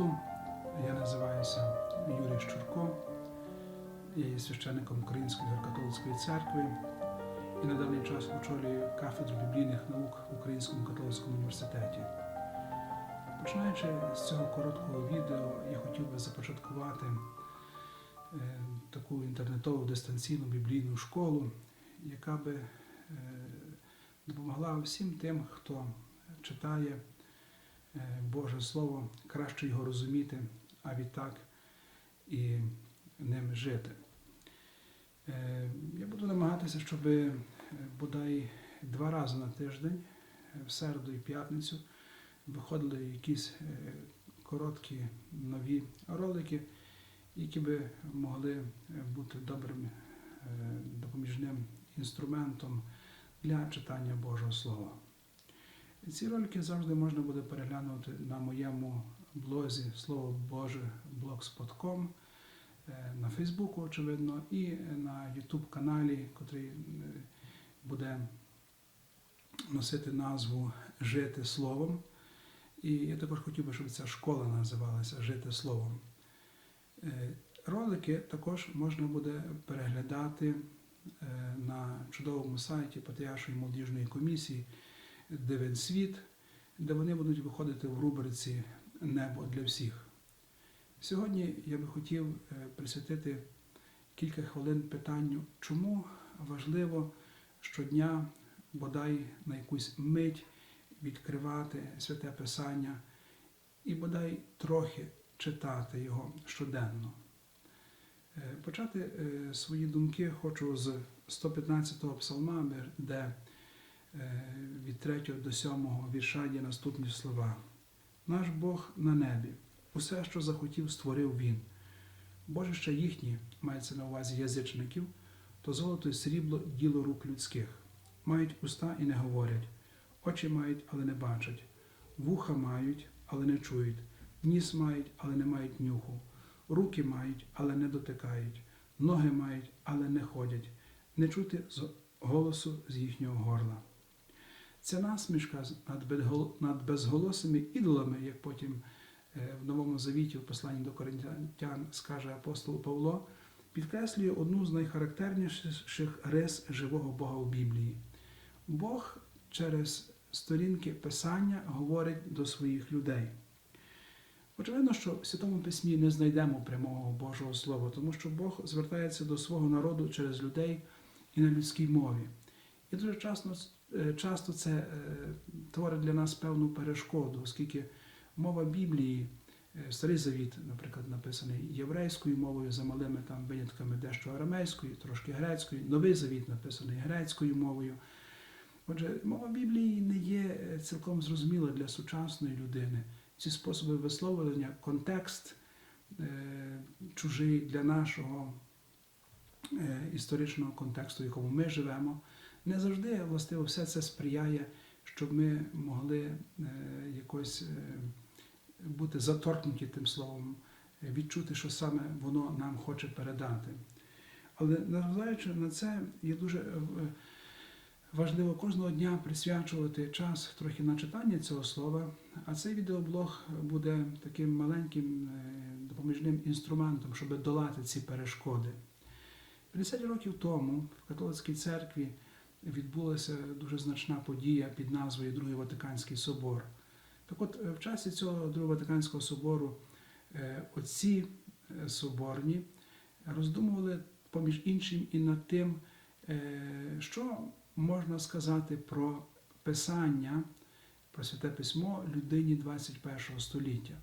Христу. Я називаюся Юрій Щурко, я є священником Української греко-католицької церкви і на даний час очолюю кафедру біблійних наук в Українському католицькому університеті. Починаючи з цього короткого відео, я хотів би започаткувати е, таку інтернетову дистанційну біблійну школу, яка би е, допомогла всім тим, хто читає Боже Слово, краще його розуміти, а відтак і ним жити. Е, Я буду намагатися, щоб е, бодай два рази на тиждень, е, в середу і п'ятницю, виходили якісь е, короткі нові ролики, які би могли е, бути добрим е, допоміжним інструментом для читання Божого Слова. Ці ролики завжди можна буде переглянути на моєму блозі Слово Боже blogspot.com, е, на Фейсбуку, очевидно, і на YouTube каналі, який буде носити назву Жити Словом. І я також хотів би, щоб ця школа називалася Жити Словом. Е, Ролики також можна буде переглядати е, на чудовому сайті Патріаршої молодіжної комісії Дивен світ, де вони будуть виходити в рубриці Небо для всіх. Сьогодні я би хотів е, присвятити кілька хвилин питанню, чому важливо щодня бодай на якусь мить відкривати святе Писання і бодай трохи читати його щоденно. Е, Почати е, свої думки хочу з 115-го псалма, де від 3 до 7 вірша є наступні слова. Наш Бог на небі, усе, що захотів, створив Він. Божище їхні, мається на увазі язичників, то золото і срібло діло рук людських. Мають уста і не говорять, очі мають, але не бачать, вуха мають, але не чують, ніс мають, але не мають нюху, руки мають, але не дотикають, ноги мають, але не ходять, не чути голосу з їхнього горла. Ця насмішка над безголосими ідолами, як потім е, в Новому Завіті, в посланні до Коринтян скаже апостол Павло, підкреслює одну з найхарактерніших рис живого Бога у Біблії. Бог через сторінки Писання говорить до своїх людей. Очевидно, що в Святому Письмі не знайдемо прямого Божого Слова, тому що Бог звертається до свого народу через людей і на людській мові. І дуже часто, часто це е, творить для нас певну перешкоду, оскільки мова Біблії, е, Старий Завіт, наприклад, написаний єврейською мовою, за малими там винятками дещо арамейською, трошки грецькою, Новий Завіт написаний грецькою мовою. Отже, мова Біблії не є е, цілком зрозуміла для сучасної людини. Ці способи висловлення, контекст е, чужий для нашого е, історичного контексту, в якому ми живемо, не завжди властиво все це сприяє, щоб ми могли е, якось е, бути заторкнуті тим словом, відчути, що саме воно нам хоче передати. Але незважаючи на це, є дуже е, важливо кожного дня присвячувати час трохи на читання цього слова, а цей відеоблог буде таким маленьким допоміжним інструментом, щоб долати ці перешкоди. 50 років тому в католицькій церкві відбулася дуже значна подія під назвою Другий Ватиканський собор. Так от, е, в часі цього Другого Ватиканського собору е, отці е, соборні роздумували поміж іншим і над тим, що можна сказати про писання, про святе письмо людині 21 століття.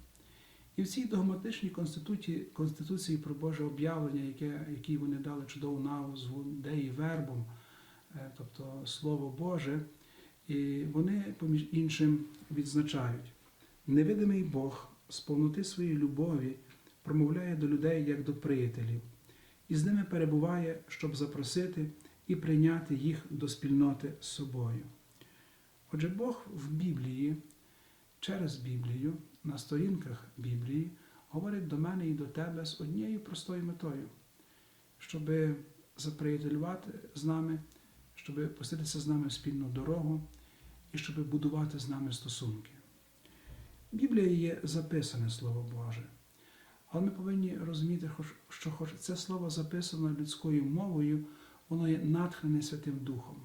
І в цій догматичній конституції, конституції про Боже об'явлення, яке, якій вони дали чудову назву Деї Вербом, тобто Слово Боже, і вони, поміж іншим, відзначають, невидимий Бог з повноти своєї любові промовляє до людей як до приятелів, і з ними перебуває, щоб запросити і прийняти їх до спільноти з собою. Отже, Бог в Біблії, через Біблію, на сторінках Біблії, говорить до мене і до тебе з однією простою метою, щоб заприятелювати з нами, щоб пуститися з нами спільну дорогу і щоб будувати з нами стосунки. Біблія є записане Слово Боже. Але ми повинні розуміти, що хоч це слово записано людською мовою, воно є натхнене Святим Духом.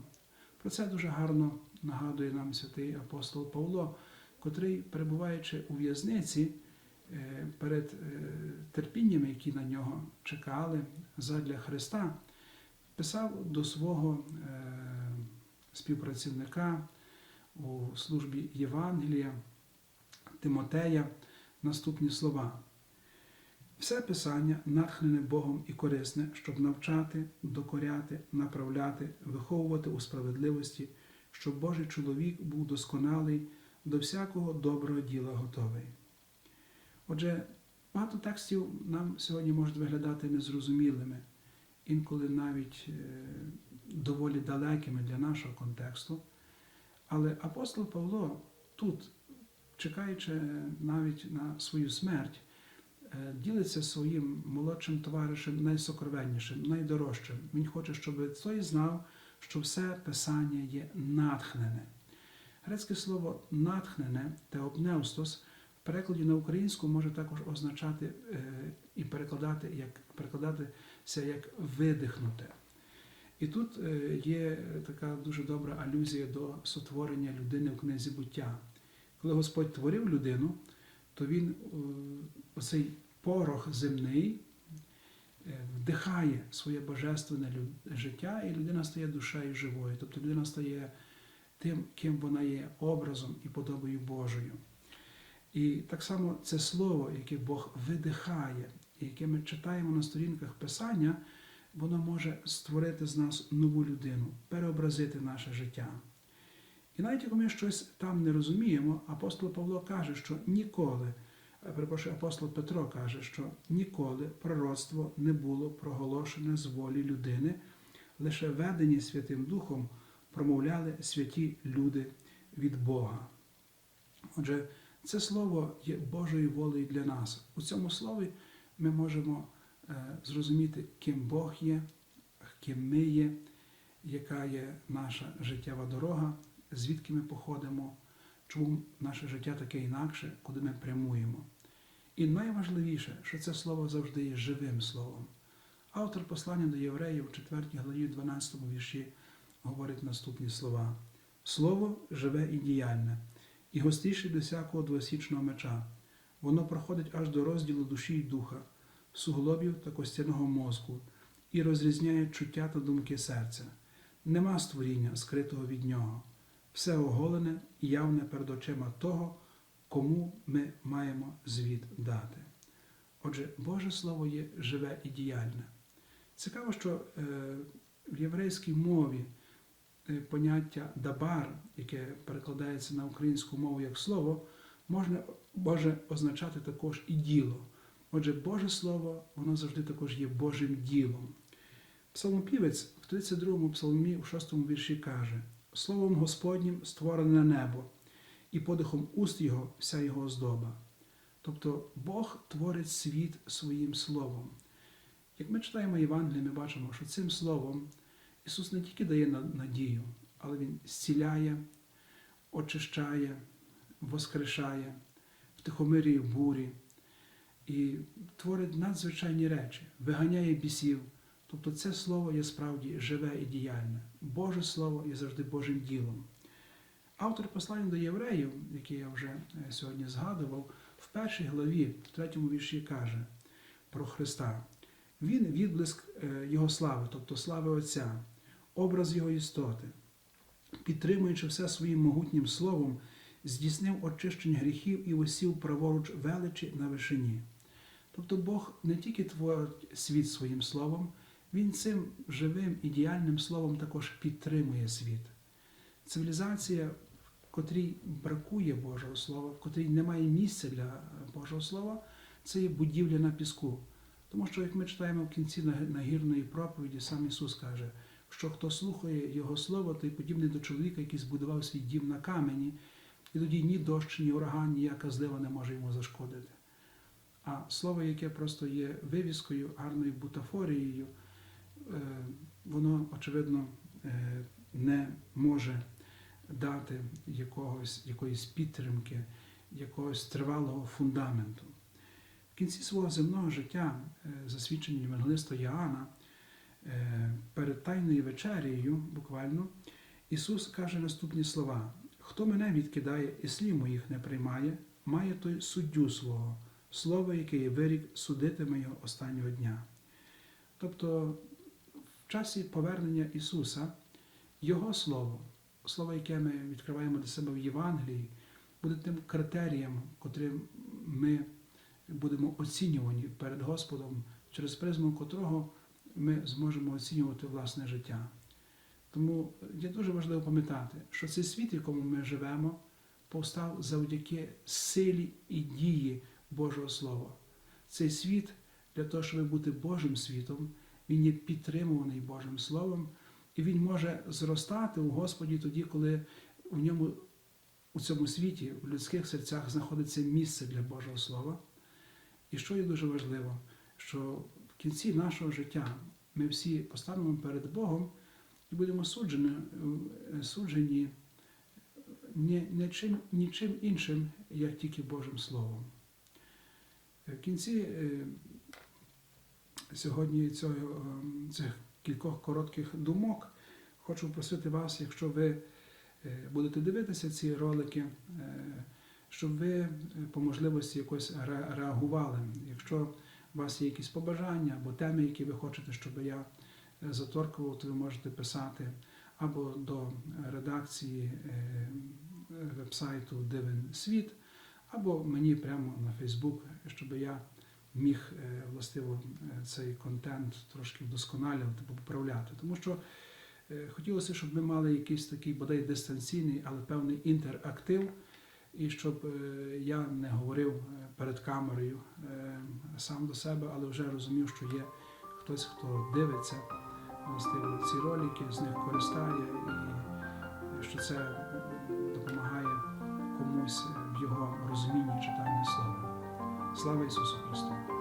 Про це дуже гарно нагадує нам святий апостол Павло, котрий, перебуваючи у в'язниці е, перед е, терпіннями, які на нього чекали задля Христа, писав до свого е, співпрацівника у службі Євангелія Тимотея наступні слова. Все писання натхнене Богом і корисне, щоб навчати, докоряти, направляти, виховувати у справедливості, щоб Божий чоловік був досконалий, до всякого доброго діла готовий. Отже, багато текстів нам сьогодні можуть виглядати незрозумілими, інколи навіть е, доволі далекими для нашого контексту. Але апостол Павло тут, чекаючи навіть на свою смерть, е, ділиться своїм молодшим товаришем найсокровеннішим, найдорожчим. Він хоче, щоб той знав, що все писання є натхнене. Грецьке слово натхнене теопнеустос в перекладі на українську може також означати е, і перекладати як перекладатися як видихнуте. І тут е, є така дуже добра алюзія до сотворення людини в книзі буття. Коли Господь творив людину, то він е, оцей порох земний е, вдихає своє божественне життя, і людина стає душею живою. Тобто людина стає тим, ким вона є образом і подобою Божою. І так само це слово, яке Бог видихає, яке ми читаємо на сторінках Писання, воно може створити з нас нову людину, переобразити наше життя. І навіть якщо ми щось там не розуміємо, апостол Павло каже, що ніколи, е, перепрошую, апостол Петро каже, що ніколи пророцтво не було проголошене з волі людини, лише ведені Святим Духом промовляли святі люди від Бога. Отже, це слово є Божою волею для нас. У цьому слові ми можемо е, зрозуміти, ким Бог є, ким ми є, яка є наша життєва дорога, звідки ми походимо, чому наше життя таке інакше, куди ми прямуємо. І найважливіше, що це слово завжди є живим словом. Автор послання до євреїв у 4 главі 12 вірші говорить наступні слова: Слово живе і діяльне, і гостріше до всякого двосічного меча. Воно проходить аж до розділу душі й духа, суглобів та костяного мозку, і розрізняє чуття та думки серця. Нема створіння, скритого від нього. Все оголене і явне перед очима того, кому ми маємо звіт дати. Отже, Боже Слово є живе і діяльне. Цікаво, що е, в єврейській мові е, поняття дабар, яке перекладається на українську мову як слово, можна, може означати також і діло. Отже, Боже Слово, воно завжди також є Божим ділом. Псалмопівець в 32-му псалмі у 6-му вірші каже: Словом Господнім створене небо, і подихом уст Його вся його оздоба. Тобто Бог творить світ своїм словом. Як ми читаємо Євангеліє, ми бачимо, що цим словом Ісус не тільки дає надію, але Він зціляє, очищає, воскрешає, втихомирює бурі і творить надзвичайні речі, виганяє бісів. Тобто це слово є справді живе і діяльне. Боже Слово є завжди Божим ділом. Автор послання до євреїв, який я вже е, сьогодні згадував, в першій главі, в третьому вірші каже про Христа. Він відблиск е, Його слави, тобто слави Отця, образ Його істоти, підтримуючи все своїм могутнім словом, здійснив очищення гріхів і осів праворуч величі на вишині. Тобто Бог не тільки творить світ своїм словом, Він цим живим і діяльним словом також підтримує світ. Цивілізація, в котрій бракує Божого Слова, в котрій немає місця для Божого Слова, це є будівля на піску. Тому що, як ми читаємо в кінці нагірної проповіді, сам Ісус каже, що хто слухає Його Слово, той подібний до чоловіка, який збудував свій дім на камені, і тоді ні дощ, ні ураган, ніяка злива не може йому зашкодити. А слово, яке просто є вивіскою, гарною бутафорією, е, воно, очевидно, е, не може дати якогось, якоїсь підтримки, якогось тривалого фундаменту. В кінці свого земного життя, е, за свідченням Євангелиста Іоанна, перед Тайною вечерею, буквально, Ісус каже наступні слова: Хто мене відкидає і слів моїх не приймає, має той суддю свого, слово, яке є вирік, судитиме його останнього дня. Тобто, в часі повернення Ісуса, Його Слово, Слово, яке ми відкриваємо для себе в Євангелії, буде тим критерієм, котрим ми будемо оцінювані перед Господом, через призму котрого ми зможемо оцінювати власне життя. Тому є дуже важливо пам'ятати, що цей світ, в якому ми живемо, повстав завдяки силі і дії Божого Слова. Цей світ для того, щоб бути Божим світом, він є підтримуваний Божим Словом, і він може зростати у Господі тоді, коли у ньому у цьому світі, в людських серцях знаходиться місце для Божого Слова. І що є дуже важливо, що в кінці нашого життя ми всі постанемо перед Богом і будемо суджені, е, суджені ні, нічим, нічим іншим, як тільки Божим Словом. В кінці е, сьогодні цього, цих кількох коротких думок хочу просити вас, якщо ви е, будете дивитися ці ролики, е, щоб ви е, по можливості якось реагували. Якщо у вас є якісь побажання або теми, які ви хочете, щоб я заторкував, то ви можете писати або до редакції е, вебсайту Дивен Світ, або мені прямо на Фейсбук, щоб я міг е, властиво е, цей контент трошки вдосконалювати, поправляти. Тому що е, хотілося, щоб ми мали якийсь такий бодай дистанційний, але певний інтерактив, і щоб е, я не говорив е, перед камерою е, сам до себе, але вже розумів, що є хтось, хто дивиться властиво ці ролики, з них користає, і що це допомагає комусь в його розумінні читання слова. Слава Ісусу Христу!